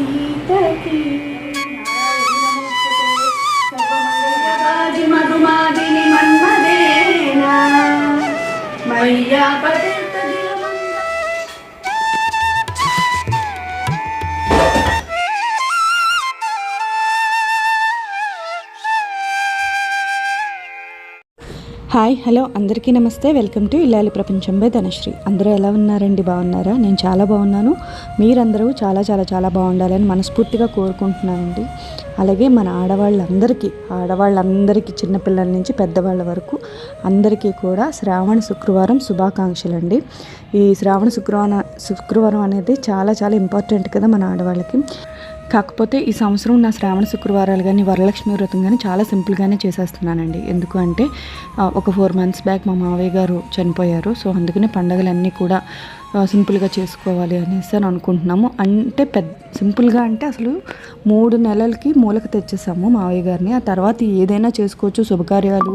सीता की hi hello అందరికీ నమస్తే. వెల్కమ్ టు ఇల్లాలి ప్రపంచం బై ధనశ్రీ. అందరూ ఎలా ఉన్నారండి? బాగున్నారా? నేను చాలా బాగున్నాను. మీరందరూ చాలా చాలా చాలా బాగుండాలని మనస్ఫూర్తిగా కోరుకుంటున్నానండి. అలాగే మన ఆడవాళ్ళందరికీ ఆడవాళ్ళందరికీ చిన్నపిల్లల నుంచి పెద్దవాళ్ళ వరకు అందరికీ కూడా శ్రావణ శుక్రవారం శుభాకాంక్షలు అండి ఈ శ్రావణ శుక్రవారం శుక్రవారం అనేది చాలా చాలా ఇంపార్టెంట్ కదా మన ఆడవాళ్ళకి. కాకపోతే ఈ సంవత్సరం నా శ్రావణ శుక్రవారాలు కానీ వరలక్ష్మి వ్రతం కానీ చాలా సింపుల్గానే చేసేస్తున్నానండి. ఎందుకు అంటే ఒక ఫోర్ మంత్స్ బ్యాక్ మా మావయ్య గారు చనిపోయారు. సో అందుకనే పండగలన్నీ కూడా సింపుల్గా చేసుకోవాలి అనేసి అని అనుకుంటున్నాము. అంటే పెద్ద సింపుల్గా అంటే అసలు మూడు నెలలకి మూలక తెచ్చేసాము మావయ్య గారిని. ఆ తర్వాత ఏదైనా చేసుకోవచ్చు. శుభకార్యాలు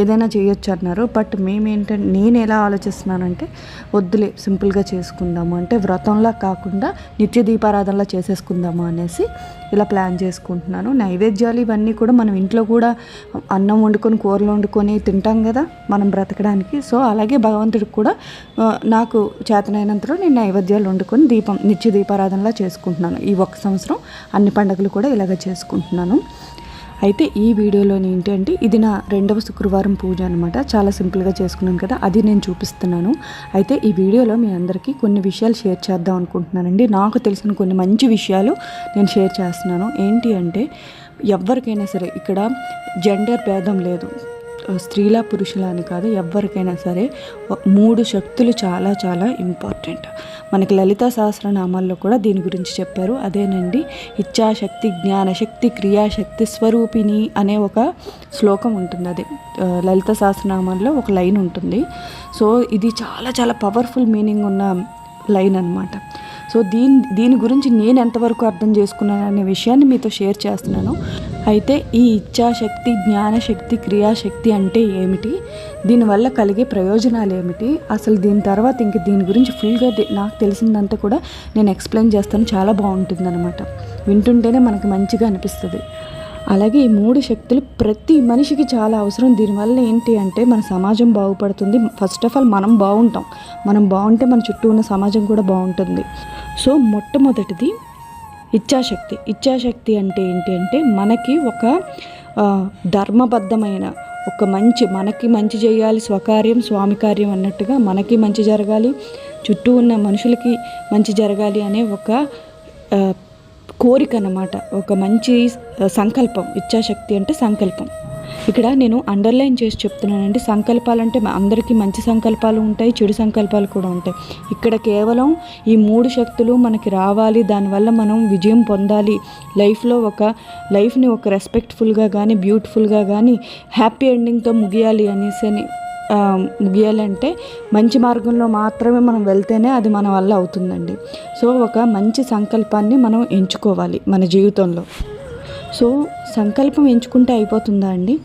ఏదైనా చేయొచ్చు అన్నారు. బట్ మేమేంటంటే నేను ఎలా ఆలోచిస్తున్నానంటే వద్దులే సింపుల్గా చేసుకుందాము. అంటే వ్రతంలా కాకుండా నిత్య దీపారాధనలా చేసేసుకుందాము అనేసి ఇలా ప్లాన్ చేసుకుంటున్నాను. నైవేద్యాలు ఇవన్నీ కూడా మనం ఇంట్లో కూడా అన్నం వండుకొని కూరలు వండుకొని తింటాం కదా మనం బ్రతకడానికి. సో అలాగే భగవంతుడికి కూడా నాకు చేతనైనంతలో నేను నైవేద్యాలు వండుకొని దీపం నిత్య దీపారాధనలా చేసుకుంటున్నాను. ఈ ఒక్క సంవత్సరం అన్ని పండుగలు కూడా ఇలాగ చేసుకుంటున్నాను. అయితే ఈ వీడియోలో ఏంటంటే ఇది నా రెండవ శుక్రవారం పూజ అనమాట చాలా సింపుల్గా చేసుకున్నాను కదా అది నేను చూపిస్తున్నాను. అయితే ఈ వీడియోలో మీ అందరికీ కొన్ని విషయాలు షేర్ చేద్దాం అనుకుంటున్నానండి. నాకు తెలిసిన కొన్ని మంచి విషయాలు నేను షేర్ చేస్తున్నాను. ఏంటి అంటే ఎవరికైనా సరే ఇక్కడ జెండర్ భేదం లేదు. స్త్రీల పురుషుల అని కాదు ఎవరికైనా సరే మూడు శక్తులు చాలా చాలా ఇంపార్టెంట్. మనకి లలిత సహస్రనామాల్లో కూడా దీని గురించి చెప్పారు. అదేనండి ఇచ్చాశక్తి జ్ఞానశక్తి క్రియాశక్తి స్వరూపిణి అనే ఒక శ్లోకం ఉంటుంది అది. లలిత సహస్రనామాల్లో ఒక లైన్ ఉంటుంది. సో ఇది చాలా చాలా పవర్ఫుల్ మీనింగ్ ఉన్న లైన్ అనమాట సో దీని దీని గురించి నేను ఎంతవరకు అర్థం చేసుకున్నాను అనే విషయాన్ని మీతో షేర్ చేస్తున్నాను. అయితే ఈ ఇచ్ఛాశక్తి జ్ఞానశక్తి క్రియాశక్తి అంటే ఏమిటి? దీనివల్ల కలిగే ప్రయోజనాలు ఏమిటి? అసలు దీని తర్వాత ఇంక దీని గురించి ఫుల్గా నాకు తెలిసిందంతా కూడా నేను ఎక్స్ప్లెయిన్ చేస్తాను. చాలా బాగుంటుంది అనమాట వింటుంటేనే మనకి మంచిగా అనిపిస్తుంది. అలాగే ఈ మూడు శక్తులు ప్రతి మనిషికి చాలా అవసరం. దీనివల్ల ఏంటి అంటే మన సమాజం బాగుపడుతుంది. ఫస్ట్ ఆఫ్ ఆల్ మనం బాగుంటాం. మనం బాగుంటే మన చుట్టూ ఉన్న సమాజం కూడా బాగుంటుంది. సో మొట్టమొదటిది ఇచ్ఛాశక్తి. ఇచ్ఛాశక్తి అంటే ఏంటి అంటే మనకి ఒక ధర్మబద్ధమైన ఒక మంచి మనకి మంచి చేయాలి స్వకార్యం స్వామి కార్యం అన్నట్టుగా మనకి మంచి జరగాలి చుట్టూ ఉన్న మనుషులకి మంచి జరగాలి అనే ఒక కోరిక అన్నమాట. ఒక మంచి సంకల్పం. ఇచ్ఛాశక్తి అంటే సంకల్పం. ఇక్కడ నేను అండర్లైన్ చేసి చెప్తున్నానండి. సంకల్పాలు అంటే మా అందరికీ మంచి సంకల్పాలు ఉంటాయి చెడు సంకల్పాలు కూడా ఉంటాయి. ఇక్కడ కేవలం ఈ మూడు శక్తులు మనకి రావాలి. దానివల్ల మనం విజయం పొందాలి. లైఫ్లో ఒక లైఫ్ని ఒక రెస్పెక్ట్ఫుల్గా కానీ బ్యూటిఫుల్గా కానీ హ్యాపీ ఎండింగ్తో ముగియాలి అనేసి అని ముగియాలంటే మంచి మార్గంలో మాత్రమే మనం వెళ్తేనే అది మన వల్ల అవుతుందండి. సో ఒక మంచి సంకల్పాన్ని మనం ఎంచుకోవాలి మన జీవితంలో. సో సంకల్పం ఎంచుకుంటే అయిపోతుందా అండి?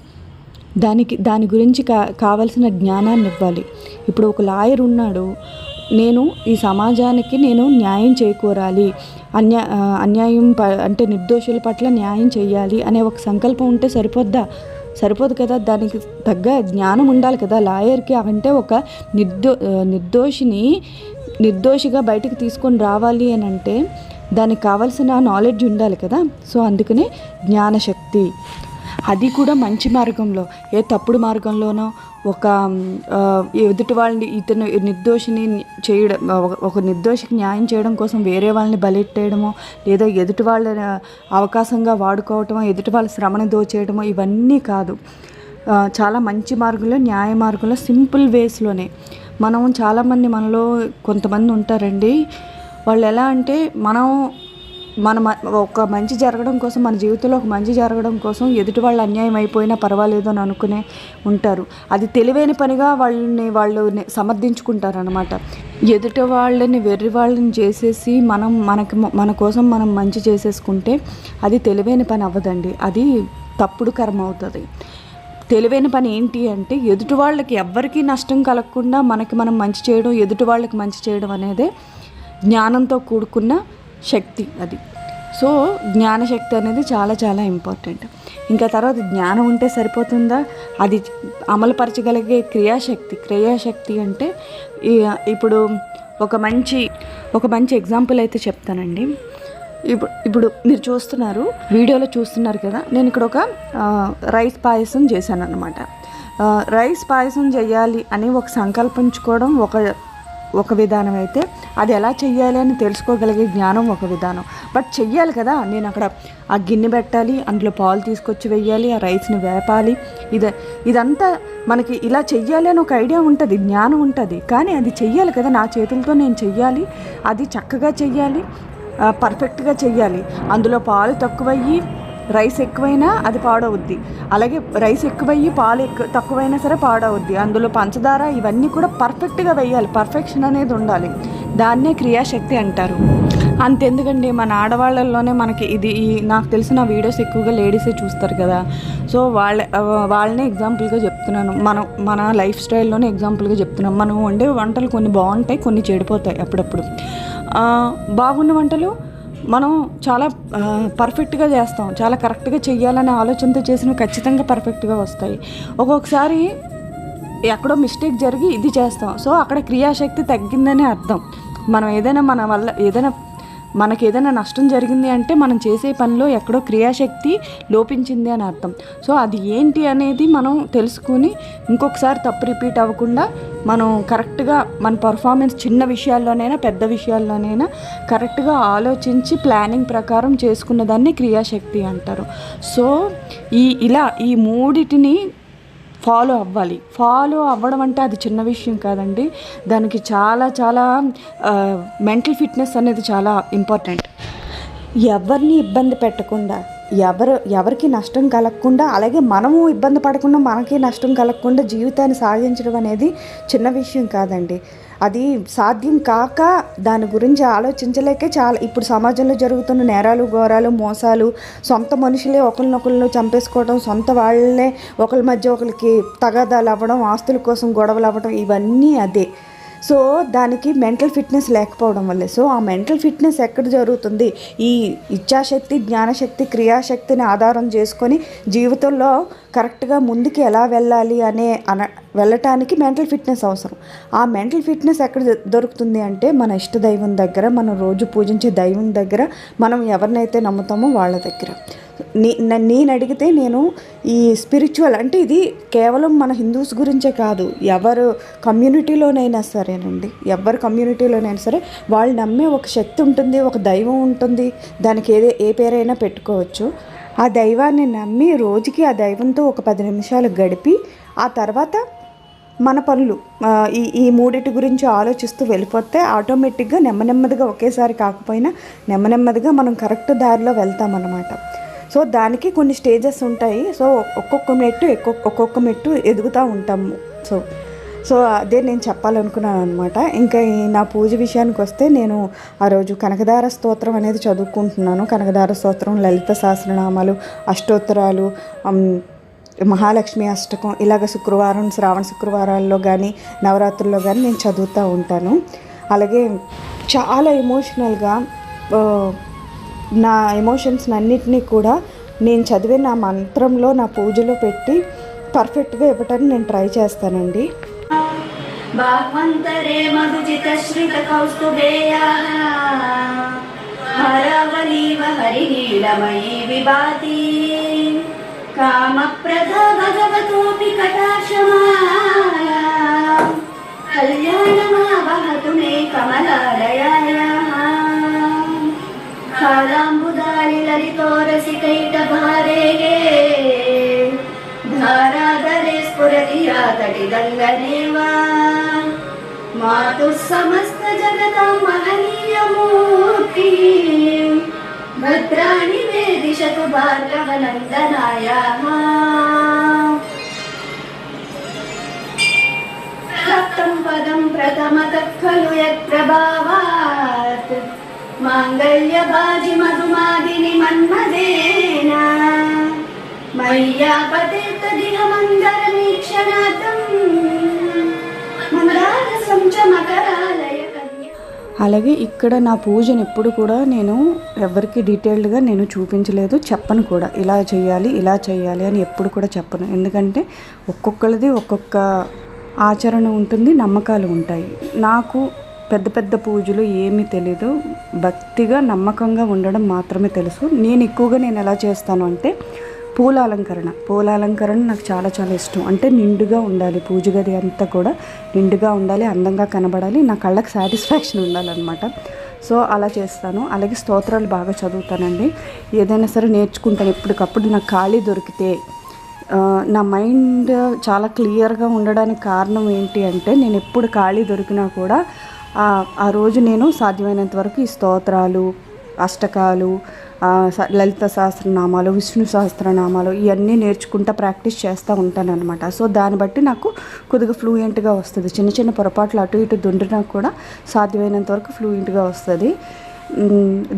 దానికి దాని గురించి కా కావలసిన జ్ఞానాన్ని ఇవ్వాలి. ఇప్పుడు ఒక లాయర్ ఉన్నాడు. నేను ఈ సమాజానికి నేను న్యాయం చేకూరాలి. అన్యా అన్యాయం ప అంటే నిర్దోషుల పట్ల న్యాయం చేయాలి అనే ఒక సంకల్పం ఉంటే సరిపోద్దా? సరిపోదు కదా దానికి తగ్గ జ్ఞానం ఉండాలి కదా. లాయర్కి అంటే ఒక నిర్దో నిర్దోషిని నిర్దోషిగా బయటికి తీసుకొని రావాలి అని అంటే దానికి కావాల్సిన నాలెడ్జ్ ఉండాలి కదా. సో అందుకనే జ్ఞానశక్తి. అది కూడా మంచి మార్గంలో. ఏ తప్పుడు మార్గంలోనో ఒక ఎదుటి వాళ్ళని ఇతను నిర్దోషిని చేయడం ఒక- నిర్దోషికి న్యాయం చేయడం కోసం వేరే వాళ్ళని బలెట్టేయడమో లేదా ఎదుటి వాళ్ళ అవకాశంగా వాడుకోవటమో ఎదుటి వాళ్ళ శ్రమను దోచేయడమో ఇవన్నీ కాదు. చాలా మంచి మార్గంలో న్యాయ మార్గంలో సింపుల్ వేస్లోనే. మనం చాలామంది మనలో కొంతమంది ఉంటారండి. వాళ్ళు ఎలా అంటే మనం మన ఒక మంచి జరగడం కోసం మన జీవితంలో ఒక మంచి జరగడం కోసం ఎదుటి వాళ్ళు అన్యాయం అయిపోయినా పర్వాలేదు అని అనుకునే ఉంటారు. అది తెలివైన పనిగా వాళ్ళని వాళ్ళు సమర్థించుకుంటారు అనమాట ఎదుటి వాళ్ళని వెర్రి వాళ్ళని చేసేసి మనం మనకి మన కోసం మనం మంచి చేసేసుకుంటే అది తెలివైన పని అవ్వదండి. అది తప్పుడు కర్మ అవుతుంది. తెలివైన పని ఏంటి అంటే ఎదుటి వాళ్ళకి ఎవ్వరికీ నష్టం కలగకుండా మనకి మనం మంచి చేయడం ఎదుటి వాళ్ళకి మంచి చేయడం అనేది జ్ఞానంతో కూడుకున్న శక్తి అది. సో జ్ఞానశక్తి అనేది చాలా చాలా ఇంపార్టెంట్. ఇంకా తర్వాత జ్ఞానం ఉంటే సరిపోతుందా? అది అమలుపరచగలిగే క్రియాశక్తి. క్రియాశక్తి అంటే ఇప్పుడు ఒక మంచి ఒక మంచి ఎగ్జాంపుల్ అయితే చెప్తానండి. ఇప్పుడు ఇప్పుడు మీరు చూస్తున్నారు వీడియోలో చూస్తున్నారు కదా నేను ఇక్కడ ఒక రైస్ పాయసం చేశాను అనమాట రైస్ పాయసం చేయాలి అని ఒక సంకల్పించుకోవడం ఒక ఒక విధానం అయితే అది ఎలా చెయ్యాలి అని తెలుసుకోగలిగే జ్ఞానం ఒక విధానం. బట్ చెయ్యాలి కదా నేను అక్కడ ఆ గిన్నె పెట్టాలి అందులో పాలు తీసుకొచ్చి వెయ్యాలి ఆ రైస్ని వేపాలి. ఇది ఇదంతా మనకి ఇలా చెయ్యాలి అని ఒక ఐడియా ఉంటుంది జ్ఞానం ఉంటుంది. కానీ అది చెయ్యాలి కదా నా చేతులతో నేను చెయ్యాలి అది చక్కగా చెయ్యాలి పర్ఫెక్ట్గా చెయ్యాలి. అందులో పాలు తక్కువయ్యి రైస్ ఎక్కువైనా అది పాడవుద్ది. అలాగే రైస్ ఎక్కువయ్యి పాలు ఎక్కువ తక్కువైనా సరే పాడవుద్ది. అందులో పంచదార ఇవన్నీ కూడా పర్ఫెక్ట్గా వేయాలి. పర్ఫెక్షన్ అనేది ఉండాలి. దాన్నే క్రియాశక్తి అంటారు. అంతెందుకండి మన ఆడవాళ్ళల్లోనే మనకి ఇది ఈ నాకు తెలిసిన వీడియోస్ ఎక్కువగా లేడీసే చూస్తారు కదా. సో వాళ్ళ వాళ్ళనే ఎగ్జాంపుల్గా చెప్తున్నాను. మనం మన లైఫ్ స్టైల్లోనే ఎగ్జాంపుల్గా చెప్తున్నాం మనం వండే వంటలు కొన్ని బాగుంటాయి కొన్ని చెడిపోతాయి అప్పుడప్పుడు. బాగున్న వంటలు మనం చాలా పర్ఫెక్ట్గా చేస్తాం. చాలా కరెక్ట్గా చెయ్యాలనే ఆలోచనతో చేసినవి ఖచ్చితంగా పర్ఫెక్ట్గా వస్తాయి. ఒక్కొక్కసారి ఎక్కడో మిస్టేక్ జరిగి ఇది చేస్తాం. సో అక్కడ క్రియాశక్తి తగ్గిందని అర్థం. మనం ఏదైనా మన వల్ల ఏదైనా మనకి ఏదైనా నష్టం జరిగింది అంటే మనం చేసే పనిలో ఎక్కడో క్రియాశక్తి లోపించింది అని అర్థం. సో అది ఏంటి అనేది మనం తెలుసుకుని ఇంకొకసారి తప్పు రిపీట్ అవ్వకుండా మనం కరెక్ట్గా మన పర్ఫార్మెన్స్ చిన్న విషయాల్లోనైనా పెద్ద విషయాల్లోనైనా కరెక్ట్గా ఆలోచించి ప్లానింగ్ ప్రకారం చేసుకున్న దాన్ని క్రియాశక్తి అంటారు. సో ఈ ఇలా ఈ మూడిటిని ఫాలో అవ్వాలి. ఫాలో అవ్వడం అంటే అది చిన్న విషయం కాదండి. దానికి చాలా చాలా మెంటల్ ఫిట్నెస్ అనేది చాలా ఇంపార్టెంట్. ఎవరిని ఇబ్బంది పెట్టకుండా ఎవరు ఎవరికి నష్టం కలగకుండా అలాగే మనము ఇబ్బంది పడకుండా మనకి నష్టం కలగకుండా జీవితాన్ని సాగించడం అనేది చిన్న విషయం కాదండి. అది సాధ్యం కాక దాని గురించి ఆలోచించలేకే చాలా ఇప్పుడు సమాజంలో జరుగుతున్న నేరాలు ఘోరాలు మోసాలు సొంత మనుషులే ఒకరినొకరిని చంపేసుకోవడం సొంత వాళ్ళే ఒకరి మధ్య ఒకరికి తగాదాలు అవ్వడం ఆస్తుల కోసం గొడవలు అవ్వడం ఇవన్నీ అదే. సో దానికి మెంటల్ ఫిట్నెస్ లేకపోవడం వల్లే. సో ఆ మెంటల్ ఫిట్నెస్ ఎక్కడ జరుగుతుంది? ఈ ఇచ్ఛాశక్తి జ్ఞానశక్తి క్రియాశక్తిని ఆధారం చేసుకొని జీవితంలో కరెక్ట్గా ముందుకు ఎలా వెళ్ళాలి అనే అన వెళ్ళటానికి మెంటల్ ఫిట్నెస్ అవసరం. ఆ మెంటల్ ఫిట్నెస్ ఎక్కడ దొరుకుతుంది అంటే మన ఇష్ట దైవం దగ్గర మనం రోజు పూజించే దైవం దగ్గర మనం ఎవరినైతే నమ్ముతామో వాళ్ళ దగ్గర. నీ నేను అడిగితే నేను ఈ స్పిరిచువల్ అంటే ఇది కేవలం మన హిందూస్ గురించే కాదు ఎవరు కమ్యూనిటీలోనైనా సరేనండి. ఎవరి కమ్యూనిటీలోనైనా సరే వాళ్ళు నమ్మే ఒక శక్తి ఉంటుంది ఒక దైవం ఉంటుంది దానికి ఏదే ఏ పేరైనా పెట్టుకోవచ్చు. ఆ దైవాన్ని నమ్మి రోజుకి ఆ దైవంతో ఒక పది నిమిషాలు గడిపి ఆ తర్వాత మన పనులు ఈ ఈ మూడిటి గురించి ఆలోచిస్తూ వెళ్ళిపోతే ఆటోమేటిక్గా నెమ్మ నెమ్మదిగా ఒకేసారి కాకపోయినా నెమ్మ నెమ్మదిగా మనం కరెక్ట్ దారిలో వెళ్తామన్నమాట. సో దానికి కొన్ని స్టేజెస్ ఉంటాయి. సో ఒక్కొక్క మెట్టు ఒక్కొక్క మెట్టు ఎదుగుతూ ఉంటాము. సో సో అదే నేను చెప్పాలనుకున్నాను అనమాట ఇంకా ఈ నా పూజ విషయానికి వస్తే నేను ఆ రోజు కనకదార స్తోత్రం అనేది చదువుకుంటున్నాను. కనకదార స్తోత్రం లలిత సహస్రనామాలు అష్టోత్తరాలు మహాలక్ష్మి అష్టకం ఇలాగ శుక్రవారం శ్రావణ శుక్రవారాల్లో కానీ నవరాత్రుల్లో కానీ నేను చదువుతూ ఉంటాను. అలాగే చాలా ఎమోషనల్గా నా ఎమోషన్స్ అన్నింటినీ కూడా నేను చదివే నా మంత్రంలో నా పూజలో పెట్టి పర్ఫెక్ట్గా ఇవ్వటానికి నేను ట్రై చేస్తానండి. కామప్రద భగవతోపి కటాక్షమాలా. కళ్యాణమావహతు మే కమలాలయాయాः కాలాంబుదారి లలితోరసికైటభారేగే ధారాధరే స్ఫురతి రాతటిదంగనేవ మాతు సమస్త జగతం మహనీయమూర్తి. భద్రాణి మే దిశతు భార్గవనందనాయ సప్తం పదం ప్రథమతః ఖలు యత్ప్రభావాత్. మాంగళ్యభాజి మధుమాదిని మన్మదేన మయ్యాపతిర్తదిహ మందరమీక్షణాత్ అలాగే ఇక్కడ నా పూజను ఎప్పుడు కూడా నేను ఎవరికి డీటెయిల్డ్గా నేను చూపించలేదు చెప్పను కూడా. ఇలా చేయాలి ఇలా చేయాలి అని ఎప్పుడు కూడా చెప్పను. ఎందుకంటే ఒక్కొక్కరిది ఒక్కొక్క ఆచరణ ఉంటుంది నమ్మకాలు ఉంటాయి. నాకు పెద్ద పెద్ద పూజలు ఏమీ తెలీదు. భక్తిగా నమ్మకంగా ఉండడం మాత్రమే తెలుసు. నేను ఎక్కువగా నేను ఎలా చేస్తాను అంటే పూల అలంకరణ పూల అలంకరణ నాకు చాలా చాలా ఇష్టం. అంటే నిండుగా ఉండాలి. పూజ గది అంతా కూడా నిండుగా ఉండాలి అందంగా కనబడాలి. నా కళ్ళకి సాటిస్ఫాక్షన్ ఉండాలన్నమాట. సో అలా చేస్తాను. అలాగే స్తోత్రాలు బాగా చదువుతానండి. ఏదైనా సరే నేర్చుకుంటాను. ఎప్పటికప్పుడు నాకు ఖాళీ దొరికితే నా మైండ్ చాలా క్లియర్గా ఉండడానికి కారణం ఏంటి అంటే నేను ఎప్పుడు ఖాళీ దొరికినా కూడా ఆ- ఆ రోజు నేను సాధ్యమైనంత వరకు ఈ స్తోత్రాలు అష్టకాలు స- లలిత సహస్రనామాలు విష్ణు సహస్రనామాలు ఇవన్నీ నేర్చుకుంటా ప్రాక్టీస్ చేస్తూ ఉంటాను అనమాట సో దాన్ని బట్టి నాకు కొద్దిగా ఫ్లూయెంట్గా వస్తుంది. చిన్న చిన్న పొరపాట్లు అటు ఇటు దుండినా కూడా సాధ్యమైనంత వరకు ఫ్లూయెంట్గా వస్తుంది.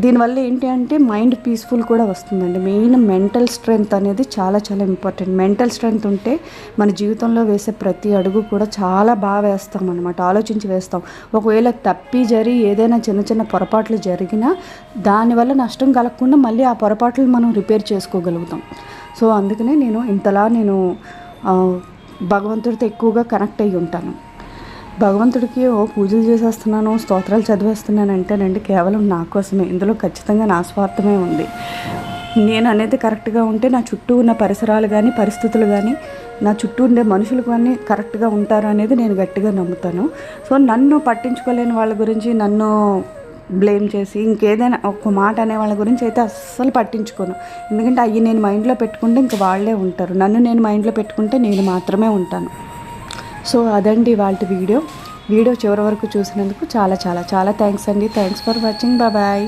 దీనివల్ల ఏంటి అంటే మైండ్ పీస్ఫుల్ కూడా వస్తుందండి. మెయిన్ మెంటల్ స్ట్రెంగ్త్ అనేది చాలా చాలా ఇంపార్టెంట్. మెంటల్ స్ట్రెంగ్త్ ఉంటే మన జీవితంలో వేసే ప్రతి అడుగు కూడా చాలా బాగా వేస్తాం అనమాట ఆలోచించి వేస్తాం. ఒకవేళ తప్పి జరి ఏదైనా చిన్న చిన్న పొరపాట్లు జరిగినా దానివల్ల నష్టం కలగకుండా మళ్ళీ ఆ పొరపాట్లు మనం రిపేర్ చేసుకోగలుగుతాం. సో అందుకనే నేను ఇంతలా నేను భగవంతుడితో ఎక్కువగా కనెక్ట్ అయ్యి ఉంటాను. భగవంతుడికి ఓ పూజలు చేసేస్తున్నాను స్తోత్రాలు చదివేస్తున్నాను అంటేనండి కేవలం నా కోసమే. ఇందులో ఖచ్చితంగా నా స్వార్థమే ఉంది. నేను అనేది కరెక్ట్గా ఉంటే నా చుట్టూ ఉన్న పరిసరాలు కానీ పరిస్థితులు కానీ నా చుట్టూ ఉండే మనుషులు కానీ కరెక్ట్గా ఉంటారు అనేది నేను గట్టిగా నమ్ముతాను. సో నన్ను పట్టించుకోలేని వాళ్ళ గురించి నన్ను బ్లేమ్ చేసి ఇంకేదైనా ఒక మాట అనే వాళ్ళ గురించి అయితే అస్సలు పట్టించుకోను. ఎందుకంటే అవి నేను మైండ్లో పెట్టుకుంటే ఇంక వాళ్ళే ఉంటారు. నన్ను నేను మైండ్లో పెట్టుకుంటే నేను మాత్రమే ఉంటాను. సో అదండి వాళ్ళ వీడియో. వీడియో చివరి వరకు చూసినందుకు చాలా చాలా చాలా థ్యాంక్స్ అండి. Thanks for watching. బాయ్